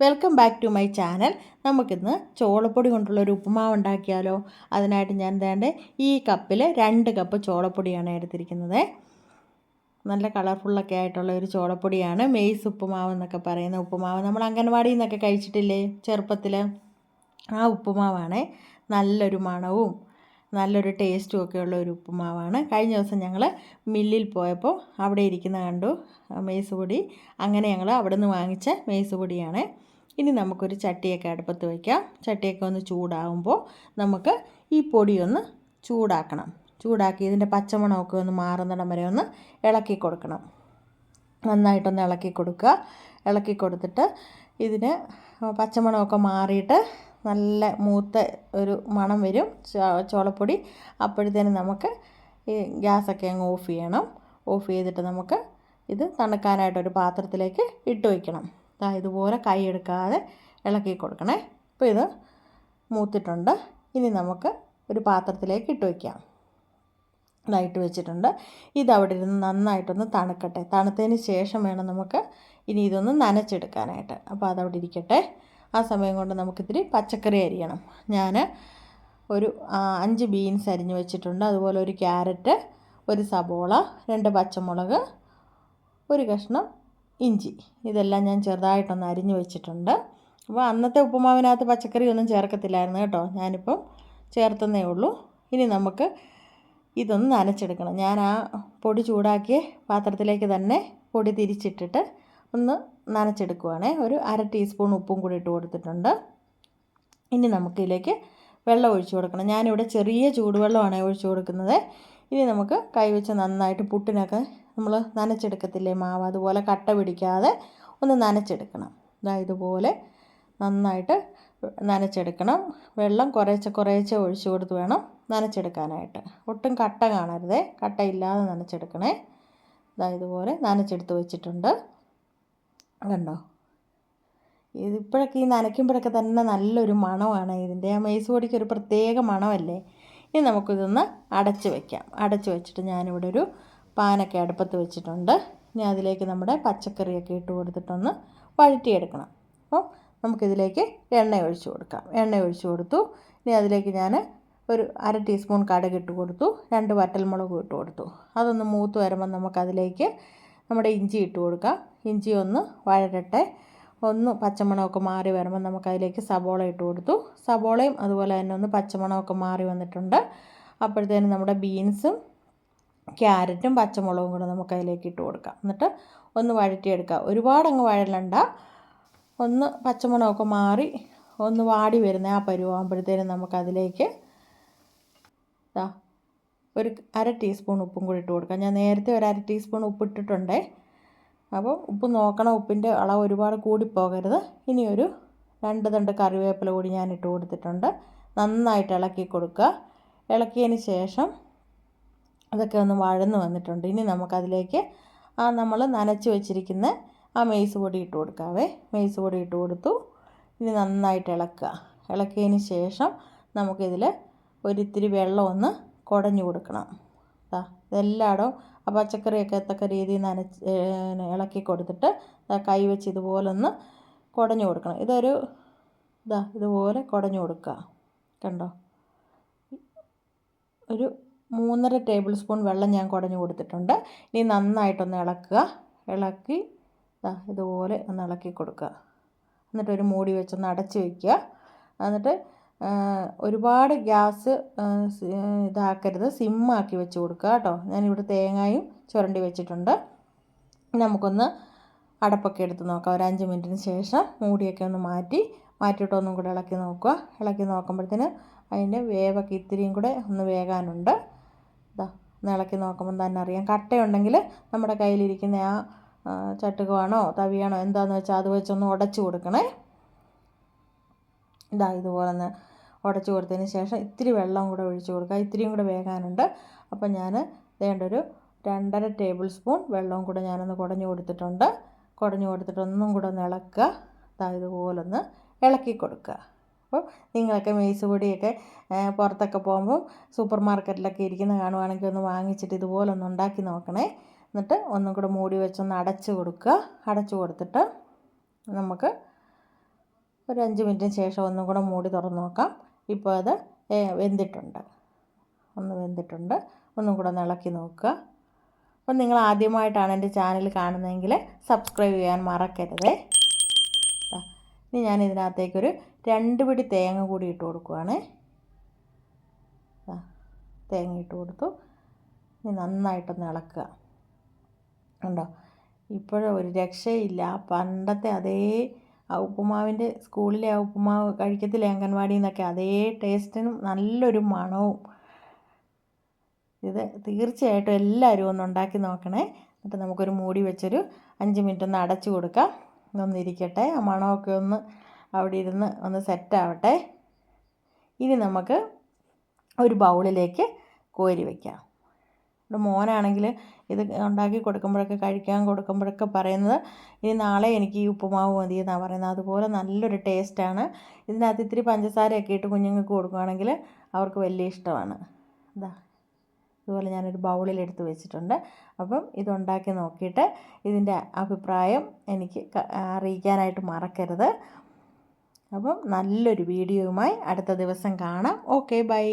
Welcome back to my channel നമുക്കിന്ന് ചോളപ്പൊടി കൊണ്ടുള്ള ഒരു ഉപ്പുമാവ് ഉണ്ടാക്കിയാലോ? അതിനായിട്ട് ഞാൻ വേണ്ട ഈ കപ്പിൽ രണ്ട് കപ്പ് ചോളപ്പൊടിയാണ് എടുത്തിരിക്കുന്നത്. നല്ല കളർഫുള്ളൊക്കെ ആയിട്ടുള്ള ഒരു ചോളപ്പൊടിയാണ്. മെയ്സ് ഉപ്പുമാവ് എന്നൊക്കെ പറയുന്ന ഉപ്പുമാവ്. നമ്മൾ അംഗൻവാടിയിൽ നിന്നൊക്കെ കഴിച്ചിട്ടില്ലേ ചെറുപ്പത്തിൽ ആ ഉപ്പുമാവാണ്. നല്ലൊരു മണവും നല്ലൊരു ടേസ്റ്റും ഒക്കെ ഉള്ള ഒരു ഉപ്പുമാവാണ്. കഴിഞ്ഞ ദിവസം ഞങ്ങൾ മില്ലിൽ പോയപ്പോൾ അവിടെ ഇരിക്കുന്ന കണ്ടു മെയ്സ് പൊടി. അങ്ങനെ ഞങ്ങൾ അവിടെ നിന്ന് വാങ്ങിച്ച മെയ്സ് പൊടിയാണ്. ഇനി നമുക്കൊരു ചട്ടിയൊക്കെ അടുപ്പത്ത് വയ്ക്കാം. ചട്ടിയൊക്കെ ഒന്ന് ചൂടാവുമ്പോൾ നമുക്ക് ഈ പൊടിയൊന്ന് ചൂടാക്കണം. ചൂടാക്കി ഇതിന്റെ പച്ചമണമൊക്കെ ഒന്ന് മാറുന്നിടം വരെ ഒന്ന് ഇളക്കി കൊടുക്കണം. നന്നായിട്ടൊന്ന് ഇളക്കി കൊടുക്കുക. ഇളക്കി കൊടുത്തിട്ട് ഇതിന് പച്ചമണമൊക്കെ മാറിയിട്ട് നല്ല മൂത്ത ഒരു മണം വരും. ചോളപ്പൊടി. അപ്പോഴത്തേനും നമുക്ക് ഈ ഗ്യാസൊക്കെ അങ്ങ് ഓഫ് ചെയ്യണം. ഓഫ് ചെയ്തിട്ട് നമുക്ക് ഇത് തണുക്കാനായിട്ടൊരു പാത്രത്തിലേക്ക് ഇട്ട് വയ്ക്കണം. ഇതുപോലെ കൈ എടുക്കാതെ ഇളക്കി കൊടുക്കണേ. അപ്പോൾ ഇത് മൂത്തിട്ടുണ്ട്. ഇനി നമുക്ക് ഒരു പാത്രത്തിലേക്ക് ഇട്ട് വയ്ക്കാം. ഇതായിട്ട് വെച്ചിട്ടുണ്ട്. ഇത് അവിടെ ഇരുന്ന് നന്നായിട്ടൊന്ന് തണുക്കട്ടെ. തണുത്തതിന് ശേഷം വേണം നമുക്ക് ഇനി ഇതൊന്ന് നനച്ചെടുക്കാനായിട്ട്. അപ്പോൾ അതവിടെ ഇരിക്കട്ടെ. ആ സമയം കൊണ്ട് നമുക്കിത്തിരി പച്ചക്കറി അരിയണം. ഞാൻ ഒരു അഞ്ച് ബീൻസ് അരിഞ്ഞ് വെച്ചിട്ടുണ്ട്. അതുപോലെ ഒരു ക്യാരറ്റ് ഒരു സബോള രണ്ട് പച്ചമുളക് ഒരു കഷ്ണം ഇഞ്ചി. ഇതെല്ലാം ഞാൻ ചെറുതായിട്ടൊന്ന് അരിഞ്ഞു വെച്ചിട്ടുണ്ട്. അപ്പോൾ അന്നത്തെ ഉപ്പുമാവിനകത്ത് പച്ചക്കറി ഒന്നും ചേർക്കത്തില്ലായിരുന്നു കേട്ടോ. ഞാനിപ്പം ചേർത്തന്നേ ഉള്ളൂ. ഇനി നമുക്ക് ഇതൊന്ന് നനച്ചെടുക്കണം. ഞാൻ ആ പൊടി ചൂടാക്കിയ പാത്രത്തിലേക്ക് തന്നെ പൊടി തിരിച്ചിട്ടിട്ട് ഒന്ന് നനച്ചെടുക്കുവാണേ. ഒരു അര ടീസ്പൂൺ ഉപ്പും കൂടി ഇട്ട് കൊടുത്തിട്ടുണ്ട്. ഇനി നമുക്കിതിലേക്ക് വെള്ളം ഒഴിച്ചു കൊടുക്കണം. ഞാനിവിടെ ചെറിയ ചൂടുവെള്ളമാണ് ഒഴിച്ചു കൊടുക്കുന്നത്. ഇനി നമുക്ക് കൈവച്ച് നന്നായിട്ട് പുട്ടിനൊക്കെ നമ്മൾ നനച്ചെടുക്കത്തില്ലേ മാവ്? അതുപോലെ കട്ട പിടിക്കാതെ ഒന്ന് നനച്ചെടുക്കണം. ഇതാ ഇതുപോലെ നന്നായിട്ട് നനച്ചെടുക്കണം. വെള്ളം കുറേശ്ശെ കുറേശ്ശെ ഒഴിച്ചു കൊടുത്ത് വേണം നനച്ചെടുക്കാനായിട്ട്. ഒട്ടും കട്ട കാണരുതേ. കട്ടയില്ലാതെ നനച്ചെടുക്കണേ. ഇതാ ഇതുപോലെ നനച്ചെടുത്ത് വെച്ചിട്ടുണ്ട്. കണ്ടോ? ഇതിപ്പോഴൊക്കെ ഈ നനയ്ക്കുമ്പോഴൊക്കെ തന്നെ നല്ലൊരു മണമാണ് ഇതിന്റെ. ആ മേസ് ഒരു പ്രത്യേക മണമല്ലേ? ഇനി നമുക്കിതൊന്ന് അടച്ച് വയ്ക്കാം അടച്ച് വെച്ചിട്ട് ഞാനിവിടെ ഒരു പാനൊക്കെ അടുപ്പത്ത് വെച്ചിട്ടുണ്ട്. ഇനി അതിലേക്ക് നമ്മുടെ പച്ചക്കറിയൊക്കെ ഇട്ട് കൊടുത്തിട്ടൊന്ന് വഴറ്റിയെടുക്കണം. അപ്പോൾ നമുക്കിതിലേക്ക് എണ്ണ ഒഴിച്ച് കൊടുക്കാം. എണ്ണ ഒഴിച്ച് കൊടുത്തു. ഇനി അതിലേക്ക് ഞാൻ ഒരു അര ടീസ്പൂൺ കടുക് ഇട്ട് കൊടുത്തു. രണ്ട് വറ്റൽമുളകും ഇട്ട് കൊടുത്തു. അതൊന്ന് മൂത്ത് വരുമ്പോൾ നമുക്കതിലേക്ക് നമ്മുടെ ഇഞ്ചി ഇട്ട് കൊടുക്കാം. ഇഞ്ചി ഒന്ന് വഴരട്ടെ ഒന്ന് പച്ചമണമൊക്കെ മാറി വരുമ്പോൾ നമുക്കതിലേക്ക് സബോള ഇട്ട് കൊടുത്തു. സബോളയും അതുപോലെ തന്നെ ഒന്ന് പച്ചമണമൊക്കെ മാറി വന്നിട്ടുണ്ട്. അപ്പോഴത്തേനും നമ്മുടെ ബീൻസും ക്യാരറ്റും പച്ചമുളകും കൂടെ നമുക്ക് അതിലേക്ക് ഇട്ട് കൊടുക്കാം. എന്നിട്ട് ഒന്ന് വഴറ്റിയെടുക്കുക ഒരുപാട് അങ്ങ് വഴലണ്ട. ഒന്ന് പച്ചമുളകൊക്കെ മാറി ഒന്ന് വാടി വരുന്ന ആ പരുവാകുമ്പോഴത്തേനും നമുക്കതിലേക്ക് ഇതാ ഒരു അര ടീസ്പൂൺ ഉപ്പും കൂടി ഇട്ട് കൊടുക്കാം. ഞാൻ നേരത്തെ ഒരു അര ടീസ്പൂൺ ഉപ്പ് ഇട്ടിട്ടുണ്ടേ. അപ്പോൾ ഉപ്പ് നോക്കണം. ഉപ്പിന്റെ അളവ് ഒരുപാട് കൂടിപ്പോകരുത്. ഇനി ഒരു രണ്ട് തണ്ട് കറിവേപ്പില കൂടി ഞാൻ ഇട്ട് കൊടുത്തിട്ടുണ്ട്. നന്നായിട്ട് ഇളക്കി കൊടുക്കുക. ഇളക്കിയതിന് ശേഷം അതൊക്കെ ഒന്ന് വഴന്ന് വന്നിട്ടുണ്ട്. ഇനി നമുക്കതിലേക്ക് ആ നമ്മൾ നനച്ച് വെച്ചിരിക്കുന്ന ആ മെയ്സ് പൊടി ഇട്ട് കൊടുക്കാവേ. മെയ്സ് പൊടി ഇട്ട് കൊടുത്തു. ഇനി നന്നായിട്ട് ഇളക്കുക. ഇളക്കിയതിന് ശേഷം നമുക്കിതിൽ ഒരിത്തിരി വെള്ളം ഒന്ന് കുടഞ്ഞു കൊടുക്കണം. ഇതെല്ലായിടവും ആ പച്ചക്കറിയൊക്കെ എത്തക്ക രീതിയിൽ നനച്ച് ഇളക്കി കൊടുത്തിട്ട് കൈ വെച്ച് ഇതുപോലെ ഒന്ന് കുടഞ്ഞു കൊടുക്കണം. ഇതൊരു ഇതാ ഇതുപോലെ കുടഞ്ഞു കൊടുക്കുക. കണ്ടോ? ഒരു മൂന്നര ടേബിൾ സ്പൂൺ വെള്ളം ഞാൻ കുടഞ്ഞു കൊടുത്തിട്ടുണ്ട്. ഇനി നന്നായിട്ടൊന്ന് ഇളക്കുക. ഇളക്കി ഇതാ ഇതുപോലെ ഒന്ന് ഇളക്കി കൊടുക്കുക. എന്നിട്ട് ഒരു മൂടി വെച്ചൊന്ന് അടച്ച് വയ്ക്കുക എന്നിട്ട് ഒരുപാട് ഗ്യാസ് ഇതാക്കരുത്. സിമ്മാക്കി വെച്ച് കൊടുക്കുക കേട്ടോ. ഞാനിവിടെ തേങ്ങയും ചുരണ്ടി വെച്ചിട്ടുണ്ട്. നമുക്കൊന്ന് അടപ്പൊക്കെ എടുത്ത് നോക്കാം. ഒരു അഞ്ച് മിനിറ്റിന് ശേഷം മൂടിയൊക്കെ ഒന്ന് മാറ്റി മാറ്റിയിട്ട് ഒന്നും കൂടെ ഇളക്കി നോക്കുക. ഇളക്കി നോക്കുമ്പോഴത്തേന് അതിന്റെ വേവൊക്കെ ഇത്തിരിയും കൂടെ ഒന്ന് വേകാനുണ്ട്. ഒന്ന് ഇളക്കി നോക്കുമ്പോൾ തന്നെ അറിയാം. കട്ടയുണ്ടെങ്കിൽ നമ്മുടെ കയ്യിലിരിക്കുന്ന ആ ചട്ടുകമാണോ തവിയാണോ എന്താണെന്ന് വെച്ചാൽ അത് വെച്ചൊന്ന് ഉടച്ചു കൊടുക്കണേ. ഇതാ ഇതുപോലെ ഒന്ന് ഉടച്ചു കൊടുത്തതിന് ശേഷം ഇത്തിരി വെള്ളം കൂടെ ഒഴിച്ചു കൊടുക്കുക. ഇത്തിരിയും കൂടെ വേകാനുണ്ട്. അപ്പം ഞാൻ വേണ്ട ഒരു രണ്ടര ടേബിൾ സ്പൂൺ വെള്ളവും കൂടെ ഞാനൊന്ന് കുടഞ്ഞു കൊടുത്തിട്ടുണ്ട്. കുടഞ്ഞു കൊടുത്തിട്ട് ഒന്നും കൂടെ ഒന്ന് ഇളക്കുക. ഇതാ ഇതുപോലൊന്ന് ഇളക്കി കൊടുക്കുക. അപ്പോൾ നിങ്ങളൊക്കെ മേസ് പൊടിയൊക്കെ പുറത്തൊക്കെ പോകുമ്പോൾ സൂപ്പർ മാർക്കറ്റിലൊക്കെ ഇരിക്കുന്ന കാണുവാണെങ്കിൽ ഒന്ന് വാങ്ങിച്ചിട്ട് ഇതുപോലെ ഒന്ന് ഉണ്ടാക്കി നോക്കണേ. എന്നിട്ട് ഒന്നും കൂടെ മൂടി വെച്ചൊന്ന് അടച്ചു കൊടുക്കുക. അടച്ചു കൊടുത്തിട്ട് നമുക്ക് ഒരു അഞ്ച് മിനിറ്റിന് ശേഷം ഒന്നും കൂടെ മൂടി തുറന്ന് നോക്കാം. ഇപ്പോൾ അത് വെന്തിട്ടുണ്ട്. ഒന്ന് വെന്തിട്ടുണ്ട്. ഒന്നും കൂടെ ഒന്ന് ഇളക്കി നോക്കുക. അപ്പം നിങ്ങൾ ആദ്യമായിട്ടാണ് എന്റെ ചാനൽ കാണുന്നതെങ്കിൽ സബ്സ്ക്രൈബ് ചെയ്യാൻ മറക്കരുതേ. ഇനി ഞാൻ ഇതിനകത്തേക്കൊരു രണ്ട് പിടി തേങ്ങ കൂടി ഇട്ട് കൊടുക്കുവാണ്. തേങ്ങ ഇട്ട് കൊടുത്തു. ഇനി നന്നായിട്ടൊന്ന് ഇളക്കുക. ഉണ്ടോ ഇപ്പോഴും ഒരു രക്ഷയില്ല. പണ്ടത്തെ അതേ ആ ഉപ്പുമാവിന്റെ സ്കൂളിലെ ആ ഉപ്പുമാവ് കഴിക്കത്തില്ലേ അംഗൻവാടിയിൽ നിന്നൊക്കെ അതേ ടേസ്റ്റിനും നല്ലൊരു മണവും. ഇത് തീർച്ചയായിട്ടും എല്ലാവരും ഒന്ന് ഉണ്ടാക്കി നോക്കണേ. എന്നിട്ട് നമുക്കൊരു മൂടി വെച്ചൊരു അഞ്ച് മിനിറ്റ് ഒന്ന് അടച്ചു കൊടുക്കാം. ഒന്നിരിക്കട്ടെ ആ മണമൊക്കെ ഒന്ന് അവിടെ ഇരുന്ന് ഒന്ന് സെറ്റാവട്ടെ ഇനി നമുക്ക് ഒരു ബൗളിലേക്ക് കോരി വയ്ക്കാം ഇവിടെ മോനാണെങ്കിൽ ഇത് ഉണ്ടാക്കി കൊടുക്കുമ്പോഴൊക്കെ കഴിക്കാൻ കൊടുക്കുമ്പോഴൊക്കെ പറയുന്നത് ഇനി നാളെ എനിക്ക് ഈ ഉപ്പുമാവ് മതി എന്നാണ് പറയുന്നത്. അതുപോലെ നല്ലൊരു ടേസ്റ്റാണ് ഇതിനകത്ത് ഇത്തിരി പഞ്ചസാരയൊക്കെ ഇട്ട് കുഞ്ഞുങ്ങൾക്ക് കൊടുക്കുകയാണെങ്കിൽ അവർക്ക് വലിയ ഇഷ്ടമാണ്. ഇതാ ഇതുപോലെ ഞാനൊരു ബൗളിലെടുത്ത് വെച്ചിട്ടുണ്ട്. അപ്പം ഇതുണ്ടാക്കി നോക്കിയിട്ട് ഇതിന്റെ അഭിപ്രായം എനിക്ക് അറിയിക്കാനായിട്ട് മറക്കരുത്. അപ്പം നല്ലൊരു വീഡിയോയുമായി അടുത്ത ദിവസം കാണാം. Okay bye